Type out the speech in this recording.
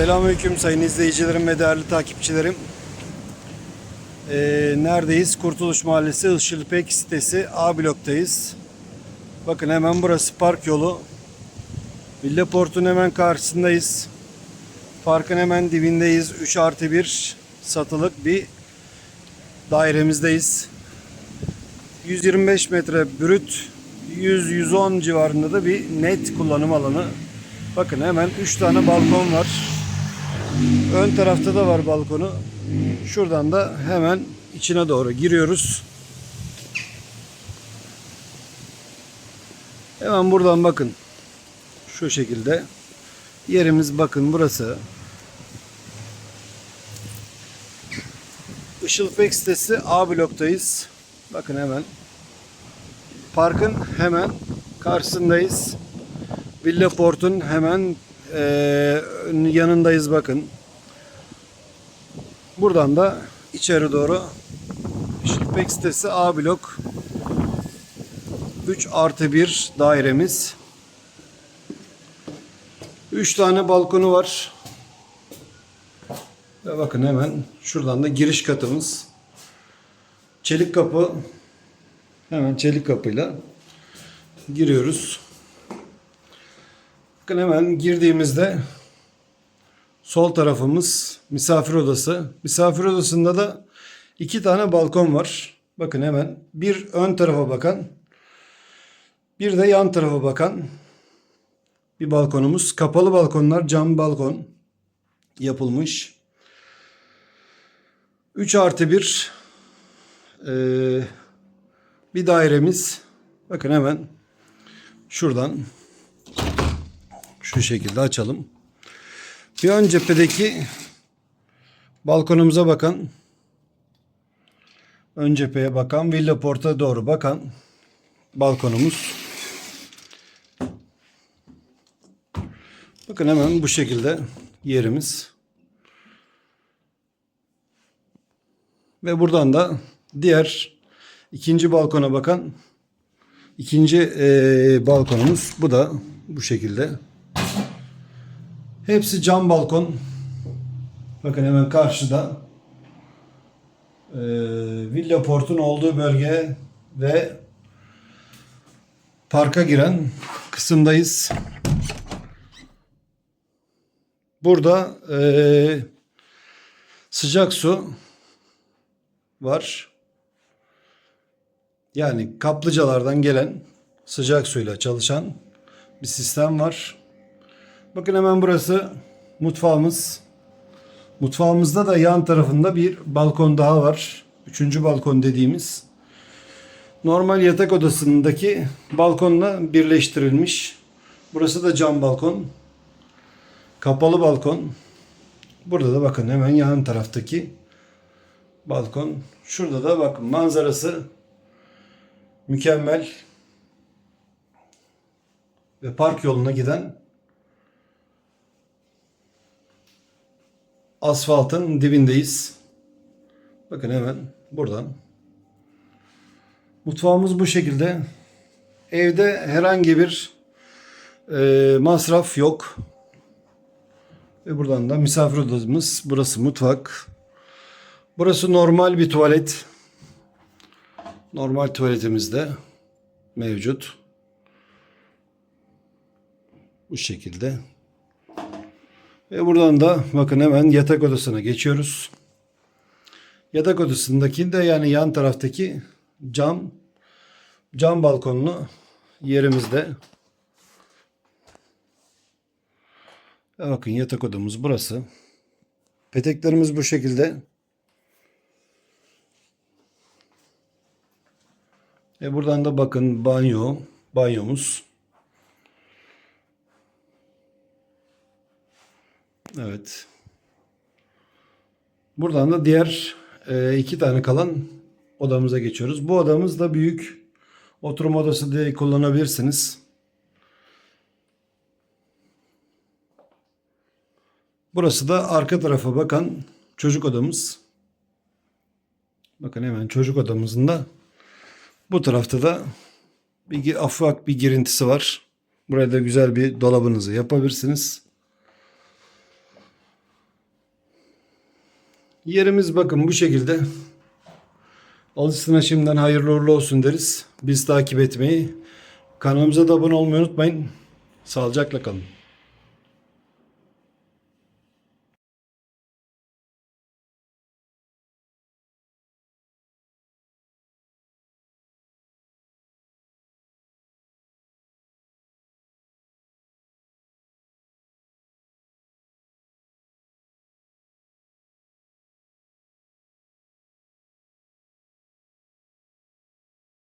Selamünaleyküm sayın izleyicilerim ve değerli takipçilerim. Ee, neredeyiz? Kurtuluş Mahallesi Işılpek sitesi A bloktayız. Bakın hemen burası park yolu. Villa Port'un hemen karşısındayız. Parkın hemen dibindeyiz. 3 artı 1 satılık bir dairemizdeyiz. 125 metre brüt, 100-110 civarında da bir net kullanım alanı. Bakın hemen 3 tane balkon var. Ön tarafta da var balkonu. Şuradan da hemen içine doğru giriyoruz. Hemen buradan bakın. Şu şekilde. Yerimiz bakın burası. Işılpek sitesi A bloktayız. Bakın hemen. Parkın hemen karşısındayız. Villa Port'un hemen eee, yanındayız bakın. Buradan da içeri doğru Işılpek sitesi A blok 3 artı 1 dairemiz. 3 tane balkonu var. Ve bakın hemen şuradan da giriş katımız. Çelik kapı. Hemen çelik kapıyla giriyoruz. Bakın hemen girdiğimizde sol tarafımız misafir odası. Misafir odasında da iki tane balkon var. Bakın hemen bir ön tarafa bakan, bir de yan tarafa bakan bir balkonumuz. Kapalı balkonlar, cam balkon yapılmış. 3 artı 1 bir dairemiz. Bakın hemen şuradan şu şekilde açalım. Bir ön cephedeki balkonumuza bakan ön cepheye bakan Villa Port'a doğru bakan balkonumuz. Bakın hemen bu şekilde yerimiz. Ve buradan da diğer ikinci balkona bakan ikinci eee, balkonumuz. Bu da bu şekilde. Hepsi cam balkon. Bakın hemen karşıda. Eee Villa Port'un olduğu bölge ve parka giren kısımdayız. Burada eee, sıcak su var. Yani kaplıcalardan gelen sıcak suyla çalışan bir sistem var. Bakın hemen burası mutfağımız. Mutfağımızda da yan tarafında bir balkon daha var. Üçüncü balkon dediğimiz. Normal yatak odasındaki balkonla birleştirilmiş. Burası da cam balkon. Kapalı balkon. Burada da bakın hemen yan taraftaki balkon. Şurada da bakın manzarası mükemmel. Ve park yoluna giden asfaltın dibindeyiz. Bakın hemen buradan. Mutfağımız bu şekilde. Evde herhangi bir e, masraf yok. Ve buradan da misafir odamız. Burası mutfak. Burası normal bir tuvalet. Normal tuvaletimiz de mevcut. Bu şekilde. Ve buradan da bakın hemen yatak odasına geçiyoruz. Yatak odasındaki de yani yan taraftaki cam cam balkonlu yerimizde. Ve bakın yatak odamız burası. Peteklerimiz bu şekilde. E buradan da bakın banyo, banyomuz. Evet. Buradan da diğer e, iki tane kalan odamıza geçiyoruz. Bu odamız da büyük. Oturma odası diye kullanabilirsiniz. Burası da arka tarafa bakan çocuk odamız. Bakın hemen çocuk odamızın da bu tarafta da bir afak bir girintisi var. Buraya da güzel bir dolabınızı yapabilirsiniz. Yerimiz bakın bu şekilde. Alışsına şimdiden hayırlı uğurlu olsun deriz. Biz takip etmeyi, kanalımıza da abone olmayı unutmayın. Sağlıcakla kalın.